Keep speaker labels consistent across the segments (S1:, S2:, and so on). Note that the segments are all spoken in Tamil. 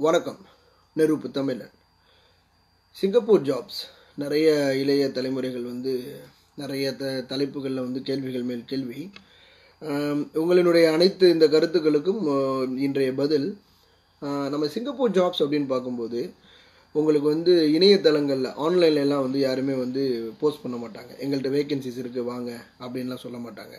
S1: வணக்கம். நெருப்பு தமிழன். சிங்கப்பூர் ஜாப்ஸ் நிறைய இளைய தலைமுறைகள் வந்து நிறைய த தலைப்புகளில் வந்து கேள்விகள் மேல் கேள்வி. உங்களினுடைய அனைத்து இந்த கருத்துக்களுக்கும் இன்றைய பதில் நம்ம சிங்கப்பூர் ஜாப்ஸ் அப்படின்னு பார்க்கும்போது உங்களுக்கு வந்து இணையதளங்களில் ஆன்லைன்ல எல்லாம் வந்து யாருமே வந்து போஸ்ட் பண்ண மாட்டாங்க. எங்கள்கிட்ட வேகன்சிஸ் இருக்குது வாங்க அப்படின்லாம் சொல்ல மாட்டாங்க.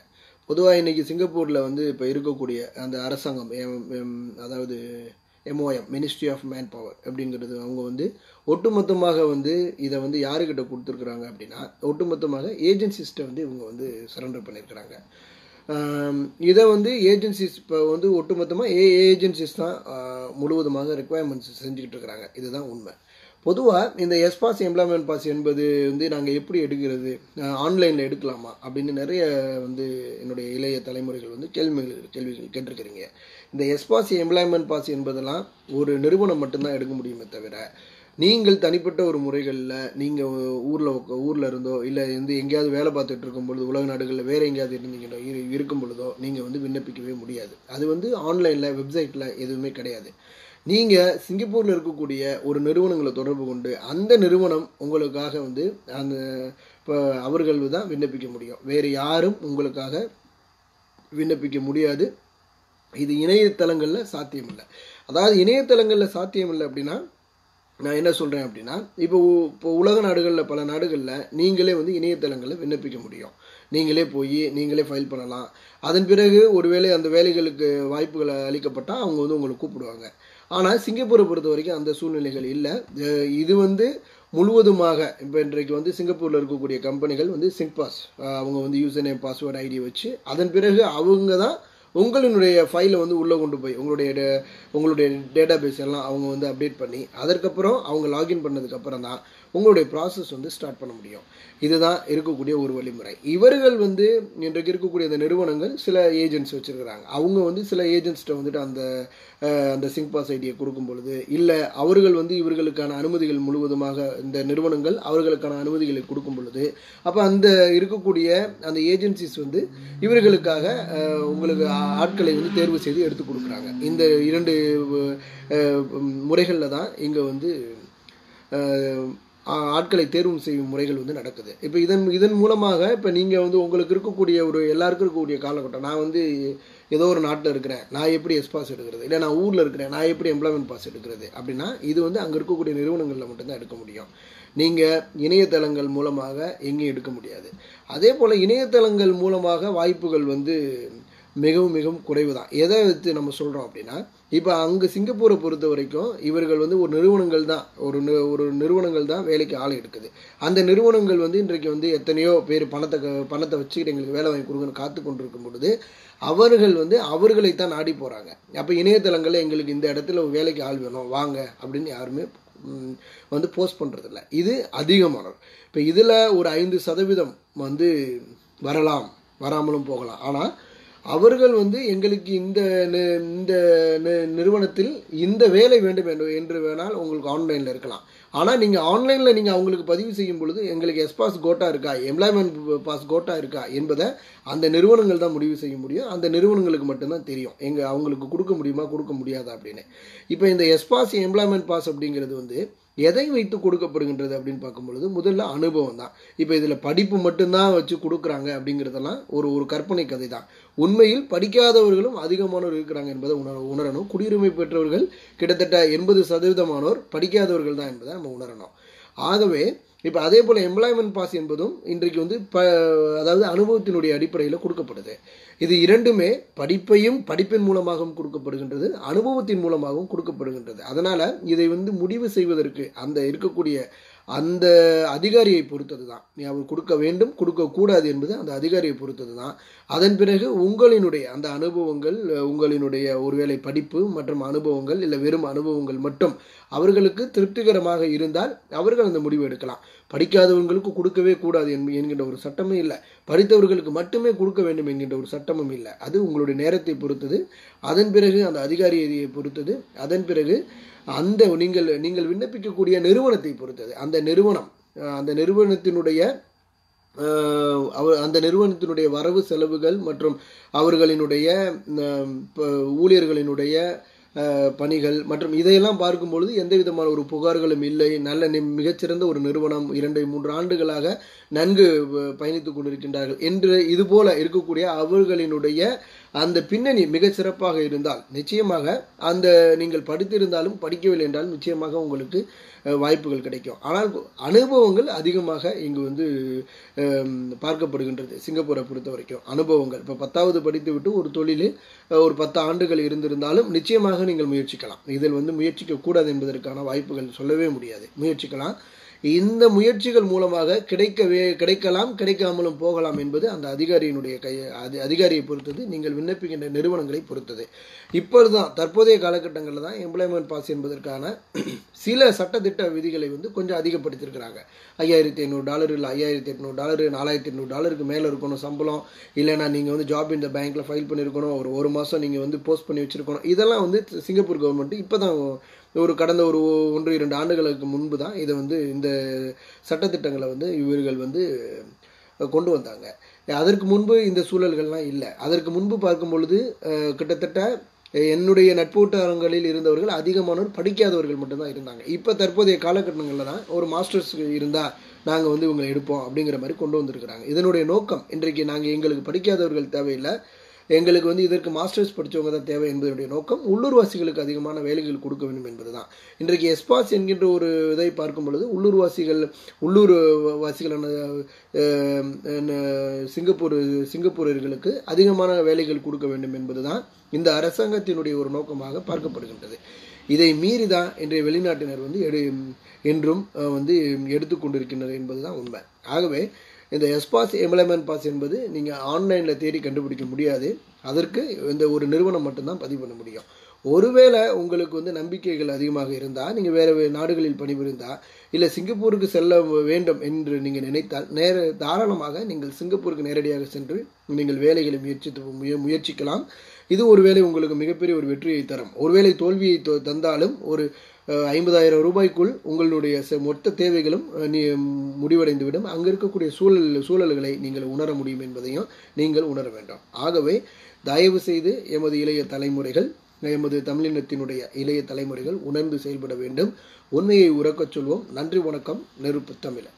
S1: பொதுவாக இன்னைக்கு சிங்கப்பூரில் வந்து இப்போ இருக்கக்கூடிய அந்த அரசாங்கம் எம்- எம்- அதாவது M O M ministry of manpower அப்படிங்கிறது அவங்க வந்து ஒட்டுமொத்தமாக வந்து இதை வந்து யாருக்கிட்ட கொடுத்துருக்குறாங்க அப்படின்னா ஒட்டுமொத்தமாக ஏஜென்சிஸ்ட்டை வந்து இவங்க வந்து சரண்டர் பண்ணியிருக்கிறாங்க. இதை வந்து ஏஜென்சிஸ் இப்போ வந்து ஒட்டுமொத்தமாக ஏ ஏஜென்சிஸ் தான் முழுவதுமாக ரெக்குவயர்மெண்ட்ஸ் செஞ்சுக்கிட்டு இருக்கிறாங்க. இதுதான் உண்மை. பொதுவாக இந்த எஸ்பாஸ் எம்ப்ளாய்மெண்ட் பாஸ் என்பது வந்து நாங்கள் எப்படி எடுக்கிறது? ஆன்லைனில் எடுக்கலாமா? அப்படின்னு நிறைய வந்து என்னுடைய இளைய தலைமுறைகள் வந்து கேள்விகள் கேள்விகள் கேட்டிருக்கிறீங்க. இந்த எஸ்பாஸ் எம்ப்ளாய்மெண்ட் பாஸ் என்பதெல்லாம் ஒரு நிறுவனம் மட்டும்தான் எடுக்க முடியுமே தவிர நீங்கள் தனிப்பட்ட ஒரு முறைகளில் நீங்கள் ஊரில் ஊரில் இருந்தோ இல்லை வந்து எங்கேயாவது வேலை பார்த்துட்டு இருக்கும் பொழுது உலக நாடுகளில் வேறு எங்கேயாவது இருந்தீங்களோ இருக்கும் பொழுதோ நீங்கள் வந்து விண்ணப்பிக்கவே முடியாது. அது வந்து ஆன்லைனில் வெப்சைட்டில் எதுவுமே கிடையாது. நீங்கள் சிங்கப்பூரில் இருக்கக்கூடிய ஒரு நிறுவனங்களை தொடர்பு கொண்டு அந்த நிறுவனம் உங்களுக்காக வந்து அந்த இப்போ அவர்கள் தான் விண்ணப்பிக்க முடியும். வேறு யாரும் உங்களுக்காக விண்ணப்பிக்க முடியாது. இது இணையதளங்களில் சாத்தியமில்லை. அதாவது இணையதளங்களில் சாத்தியமில்லை அப்படின்னா நான் என்ன சொல்கிறேன் அப்படின்னா இப்போ இப்போ உலக நாடுகளில் பல நாடுகளில் நீங்களே வந்து இணையதளங்களில் விண்ணப்பிக்க முடியும். நீங்களே போய் நீங்களே ஃபைல் பண்ணலாம். அதன் பிறகு ஒருவேளை அந்த வேலைகளுக்கு வாய்ப்புகளை அளிக்கப்பட்டால் அவங்க வந்து உங்களை கூப்பிடுவாங்க. ஆனால் சிங்கப்பூரை பொறுத்த வரைக்கும் அந்த சூழ்நிலைகள் இல்லை. இது வந்து முழுவதுமாக இப்போ இன்றைக்கு வந்து சிங்கப்பூரில் இருக்கக்கூடிய கம்பெனிகள் வந்து சிங்பாஸ் அவங்க வந்து யூசர் நேம் பாஸ்வேர்டு ஐடி வச்சு அதன் பிறகு அவங்க தான் உங்களினுடைய ஃபைலை வந்து உள்ளே கொண்டு போய் உங்களுடைய உங்களுடைய டேட்டா பேஸ் எல்லாம் அவங்க வந்து அப்டேட் பண்ணி அதற்கப்புறம் அவங்க லாகின் பண்ணதுக்கப்புறம் தான் உங்களுடைய ப்ராசஸ் வந்து ஸ்டார்ட் பண்ண முடியும். இதுதான் இருக்கக்கூடிய ஒரு வழிமுறை. இவர்கள் வந்து இன்றைக்கு இருக்கக்கூடிய இந்த நிறுவனங்கள் சில ஏஜென்ட்ஸ் வச்சுருக்கிறாங்க. அவங்க வந்து சில ஏஜென்ட்ஸ்கிட்ட வந்துட்டு அந்த அந்த அந்த சிங்பாஸ் ஐடியை கொடுக்கும் பொழுது இல்லை அவர்கள் வந்து இவர்களுக்கான அனுமதிகள் முழுவதுமாக இந்த நிறுவனங்கள் அவர்களுக்கான அனுமதிகளை கொடுக்கும் பொழுது அப்போ அந்த இருக்கக்கூடிய அந்த ஏஜென்சிஸ் வந்து இவர்களுக்காக உங்களுக்கு ஆட்களை வந்து தேர்வு செய்து எடுத்து கொடுக்குறாங்க. இந்த இரண்டு முறைகளில் தான் இங்கே வந்து ஆட்களை தேர்வு செய்யும் முறைகள் வந்து நடக்குது. இப்போ இதன் இதன் மூலமாக இப்போ நீங்கள் வந்து உங்களுக்கு இருக்கக்கூடிய ஒரு எல்லாருக்கும் இருக்கக்கூடிய காலகட்டம். நான் வந்து ஏதோ ஒரு நாட்டில் இருக்கிறேன். நான் எப்படி எஸ் பாஸ் எடுக்கிறது? இல்லை நான் ஊரில் இருக்கிறேன். நான் எப்படி எம்ப்ளாய்மெண்ட் பாஸ் எடுக்கிறது? அப்படின்னா இது வந்து அங்கே இருக்கக்கூடிய நிறுவனங்களில் மட்டும்தான் எடுக்க முடியும். நீங்கள் இணையதளங்கள் மூலமாக எங்கேயும் எடுக்க முடியாது. அதே போல் இணையதளங்கள் மூலமாக வாய்ப்புகள் வந்து மிகவும் மிகவும் குறைவு தான் எதை வச்சு நம்ம சொல்கிறோம் அப்படின்னா இப்போ அங்கே சிங்கப்பூரை பொறுத்த வரைக்கும் இவர்கள் வந்து ஒரு நிறுவனங்கள் தான். ஒரு ஒரு நிறுவனங்கள் தான் வேலைக்கு ஆள் எடுக்குது. அந்த நிறுவனங்கள் வந்து இன்றைக்கு வந்து எத்தனையோ பேர் பணத்தை பணத்தை வச்சுக்கிட்டு எங்களுக்கு வேலை வாங்கி கொடுங்கன்னு காத்து கொண்டிருக்கும் பொழுது அவர்கள் வந்து அவர்களை தான் நாடி போகிறாங்க அப்போ இணையதளங்களில் எங்களுக்கு இந்த இடத்துல ஒரு வேலைக்கு ஆள் வேணும் வாங்க அப்படின்னு யாருமே வந்து போஸ்ட் பண்ணுறதில்ல இது அதிகமானது. இப்போ இதில் ஒரு ஐந்து சதவீதம் வந்து வரலாம் வராமலும் போகலாம். ஆனால் அவர்கள் வந்து எங்களுக்கு இந்த இந்த நிறுவனத்தில் இந்த வேலை வேண்டும் என்று என்று வேணால் உங்களுக்கு ஆன்லைனில் இருக்கலாம். ஆனால் நீங்கள் ஆன்லைனில் நீங்கள் அவங்களுக்கு பதிவு செய்யும் பொழுது எங்களுக்கு எஸ் பாஸ் கோட்டா இருக்கா எம்ப்ளாய்மெண்ட் பாஸ் கோட்டா இருக்கா என்பதை அந்த நிறுவனங்கள் தான் முடிவு செய்ய முடியும். அந்த நிறுவனங்களுக்கு மட்டும்தான் தெரியும். எங்கள் அவங்களுக்கு கொடுக்க முடியுமா கொடுக்க முடியாதா அப்படின்னு. இப்போ இந்த எஸ் பாஸ் எம்ப்ளாய்மெண்ட் பாஸ் அப்படிங்கிறது வந்து எதை வைத்து கொடுக்கப்படுகின்றது அப்படின்னு பார்க்கும்பொழுது முதல்ல அனுபவம் தான். இப்போ இதில் படிப்பு மட்டும்தான் வச்சு கொடுக்குறாங்க அப்படிங்கிறதெல்லாம் ஒரு ஒரு கற்பனை கதை தான். உண்மையில் படிக்காதவர்களும் அதிகமானோர் இருக்கிறாங்க என்பதை உணர உணரணும். குடியுரிமை பெற்றவர்கள் கிட்டத்தட்ட எண்பது சதவீதமானோர் படிக்காதவர்கள் தான் என்பதை நம்ம உணரணும். ஆகவே இப்போ அதே போல் எம்ப்ளாய்மெண்ட் பாஸ் என்பதும் இன்றைக்கு வந்து ப அதாவது அனுபவத்தினுடைய அடிப்படையில் கொடுக்கப்படுது. இது இரண்டுமே படிப்பையும் படிப்பின் மூலமாகவும் கொடுக்கப்படுகின்றது அனுபவத்தின் மூலமாகவும் கொடுக்கப்படுகின்றது. அதனால் இதை வந்து முடிவு செய்வதற்கு அந்த இருக்கக்கூடிய அந்த அதிகாரியை பொறுத்தது தான் நீ அவர் கொடுக்க வேண்டும் கொடுக்கக்கூடாது என்பது அந்த அதிகாரியை பொறுத்தது தான் அதன் பிறகு உங்களினுடைய அந்த அனுபவங்கள் உங்களினுடைய ஒருவேளை படிப்பு மற்றும் அனுபவங்கள் இல்லை வெறும் அனுபவங்கள் மட்டும் அவர்களுக்கு திருப்திகரமாக இருந்தால் அவர்கள் அந்த முடிவு எடுக்கலாம். படிக்காதவங்களுக்கு கொடுக்கவே கூடாது என்கின்ற ஒரு சட்டமே இல்லை. படித்தவர்களுக்கு மட்டுமே கொடுக்க வேண்டும் என்கின்ற ஒரு சட்டமும் இல்லை. அது உங்களுடைய நேரத்தை பொறுத்தது. அதன் பிறகு அந்த அதிகாரியை பொறுத்தது. அதன் பிறகு அந்த நீங்கள் நீங்கள் விண்ணப்பிக்கக்கூடிய நிறுவனத்தை பொறுத்தது. அந்த நிறுவனம் அந்த நிறுவனத்தினுடைய அவர் அவ- அந்த நிறுவனத்தினுடைய வரவு செலவுகள் மற்றும் அவர்களினுடைய ஊழியர்களினுடைய பணிகள் மற்றும் இதையெல்லாம் பார்க்கும் பொழுது எந்த விதமான ஒரு புகார்களும் இல்லை. நல்ல நி- மிகச்சிறந்த ஒரு நிறுவனம் இரண்டு மூன்று ஆண்டுகளாக நன்கு பயணித்துக் கொண்டிருக்கின்றார்கள். என்று இதுபோல இருக்கக்கூடிய அவர்களினுடைய அந்த பின்னணி மிக சிறப்பாக இருந்தால் நிச்சயமாக அந்த நீங்கள் படித்திருந்தாலும் படிக்கவில்லை என்றால் நிச்சயமாக உங்களுக்கு வாய்ப்புகள் கிடைக்கும். ஆனால் அனுபவங்கள் அதிகமாக இங்கு வந்து பார்க்கப்படுகின்றது சிங்கப்பூரை பொறுத்த வரைக்கும். அனுபவங்கள். இப்போ பத்தாவது படித்து விட்டு ஒரு தொழிலில் ஒரு பத்து ஆண்டுகள் இருந்திருந்தாலும் நிச்சயமாக நீங்கள் முயற்சிக்கலாம். இதில் வந்து முயற்சிக்க கூடாது என்பதற்கான வாய்ப்புகள் சொல்லவே முடியாது. முயற்சிக்கலாம். இந்த முயற்சிகள் மூலமாக கிடைக்கவே கிடைக்கலாம் கிடைக்காமலும் போகலாம் என்பது அந்த அதிகாரியினுடைய கை அது அதிகாரியை பொறுத்தது நீங்கள் விண்ணப்பிக்கின்ற நிறுவனங்களை பொறுத்தது. இப்பொழுதுதான் தற்போதைய காலகட்டங்களில் தான் எம்ப்ளாய்மெண்ட் பாஸ் என்பதற்கான சில சட்டத்திட்ட விதிகளை வந்து கொஞ்சம் அதிகப்படுத்தியிருக்கிறாங்க. ஐயாயிரத்தி ஐநூறு டாலர் இல்லை ஐயாயிரத்தி எட்நூறு டாலர் நாலாயிரத்தி எட்நூறு டாலருக்கு மேலே இருக்கணும் சம்பளம். இல்லைன்னா நீங்கள் வந்து ஜாப் இந்த பேங்க்கில் ஃபைல் பண்ணியிருக்கணும். ஒரு ஒரு மாதம் நீங்கள் வந்து போஸ்ட் பண்ணி வச்சுருக்கணும். இதெல்லாம் வந்து சிங்கப்பூர் கவர்மெண்ட் இப்போ தான் ஒரு கடந்த ஒரு ஒன்று இரண்டு ஆண்டுகளுக்கு முன்பு தான் இதை வந்து இந்த சட்டத்திட்டங்களை வந்து இவர்கள் வந்து கொண்டு வந்தாங்க. அதற்கு முன்பு இந்த சூழல்கள்லாம் இல்லை. அதற்கு முன்பு பார்க்கும் பொழுது கிட்டத்தட்ட என்னுடைய நட்பூட்டாரங்களில் இருந்தவர்கள் அதிகமானோர் படிக்காதவர்கள் மட்டும்தான் இருந்தாங்க. இப்போ தற்போதைய காலகட்டங்களில் தான் ஒரு மாஸ்டர்ஸ் இருந்தால் நாங்கள் வந்து இவங்களை எடுப்போம் அப்படிங்கிற மாதிரி கொண்டு வந்திருக்கிறாங்க. இதனுடைய நோக்கம் இன்றைக்கு நாங்கள் எங்களுக்கு படிக்காதவர்கள் தேவையில்லை எங்களுக்கு வந்து இதற்கு மாஸ்டர்ஸ் படித்தவங்க தான் தேவை என்பதனுடைய நோக்கம். உள்ளூர்வாசிகளுக்கு அதிகமான வேலைகள் கொடுக்க வேண்டும் என்பது தான் இன்றைக்கு எஸ்பாஸ் என்கின்ற ஒரு இதை பார்க்கும் பொழுது உள்ளூர்வாசிகள் உள்ளூர் வாசிகளான சிங்கப்பூர் சிங்கப்பூரர்களுக்கு அதிகமான வேலைகள் கொடுக்க வேண்டும் என்பது தான் இந்த அரசாங்கத்தினுடைய ஒரு நோக்கமாக பார்க்கப்படுகின்றது. இதை மீறி தான் இன்றைய வெளிநாட்டினர் வந்து எடு என்றும் வந்து எடுத்துக்கொண்டிருக்கின்றனர் என்பதுதான் உண்மை. ஆகவே இந்த எஸ்பாஸ் எம்ப்ளாய்மெண்ட் பாஸ் என்பது நீங்கள் ஆன்லைனில் தேடி கண்டுபிடிக்க முடியாது. அதற்கு இந்த ஒரு நிறுவனம் மட்டும்தான் பதிவு பண்ண முடியும். ஒருவேளை உங்களுக்கு வந்து நம்பிக்கைகள் அதிகமாக இருந்தால் நீங்கள் வேறு நாடுகளில் பணிபுரிந்தால் இல்லை சிங்கப்பூருக்கு செல்ல வேண்டும் என்று நீங்கள் நினைத்தால் நேர தாராளமாக நீங்கள் சிங்கப்பூருக்கு நேரடியாக சென்று நீங்கள் வேலைகளை முயற்சித்து முய முயற்சிக்கலாம். இது ஒருவேளை உங்களுக்கு மிகப்பெரிய ஒரு வெற்றியை தரும். ஒருவேளை தோல்வியை தந்தாலும் ஒரு ஐம்பதாயிரம் ரூபாய்க்குள் உங்களுடைய மொத்த தேவைகளும் நீ முடிவடைந்துவிடும். அங்கே இருக்கக்கூடிய சூழல் சூழல்களை நீங்கள் உணர முடியும் என்பதையும் நீங்கள் உணர வேண்டும். ஆகவே தயவு செய்து எமது இளைய தலைமுறைகள் எமது தமிழினத்தினுடைய இளைய தலைமுறைகள் உணர்ந்து செயல்பட வேண்டும். உண்மையை உறக்கச் சொல்வோம். நன்றி வணக்கம். நெருப்பு தமிழன்